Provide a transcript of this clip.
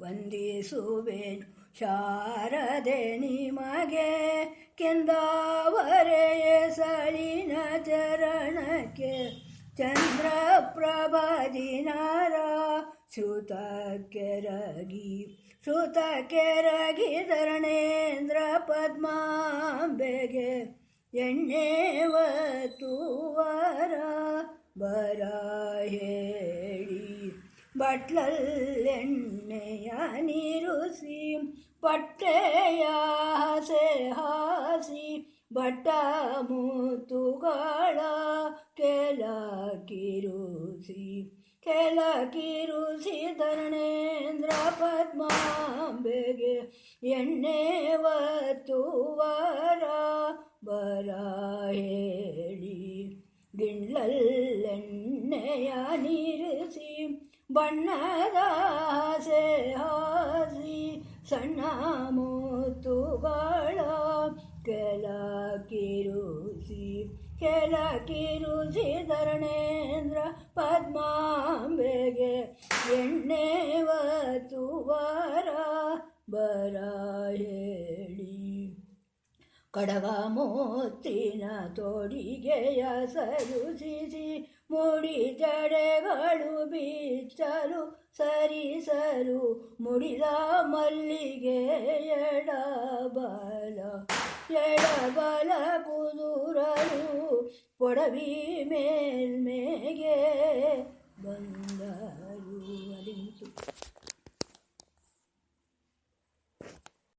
ವಂದಿಸುವೆನು ಶಾರದೆ ನಿಮಗೆ ಕೆಂದಾವರೆಯ ಸಳಿನ ಚರಣಕ್ಕೆ ಚಂದ್ರ ಪ್ರಭಾದಿನಾರ ಶ್ರುತ ಕೆರಗಿ ಶ್ರುತ ಕೆರಗಿ ಧರಣೇಂದ್ರ ಪದ್ಮಾಂಬೆಗೆ ಎಣ್ಣೆ ವರ ಬರ ಬಟ್ಲಲ್ಲೆಣ್ಣೆಯ ನೀರುಸಿ ಪಟ್ಟೆಯ ಹಸೆ ಹಾಸಿ ಬಟ್ಟ ಮುತ್ತುಗಳ ಕೆಲ ಕಿರುಸಿ ಕೆಲ ಕಿರುಸಿ ಧರಣೇಂದ್ರ ಪದ್ಮಾಂಬೆಗೆ ಎಣ್ಣೆ ಒತ್ತುವರ ಬರ ಬಣ್ಣದ ಹಸೆ ಹಾಸಿ ಸಣ್ಣ ಮುತ್ತುಗಳ ಕೆಲ ಕಿರುಸಿ ಕೆಲ ಕಿರುಸಿ ಧರಣೇಂದ್ರ ಪದ್ಮಾಂಬೆಗೆ ಎಣ್ಣೆ ವತುವರ ಬರ ಹೇಳಿ. ಕಡವ ಮೋತಿನ ತೋಡಿಗೆಯ ಸರುಸಿಸಿ ಮುಡಿ ಜಡೆಗಳು ಬಿಚ್ಚಲು ಸರಿಸಲು ಮುಡಿದ ಮಲ್ಲಿಗೆ ಎಡಬಲ ಎಡಬಲ ಕುದುರಲು ಪೊಡವಿ ಮೇಲ್ಮೇಗೆ ಬಂದರು. ಅಲಿಂತು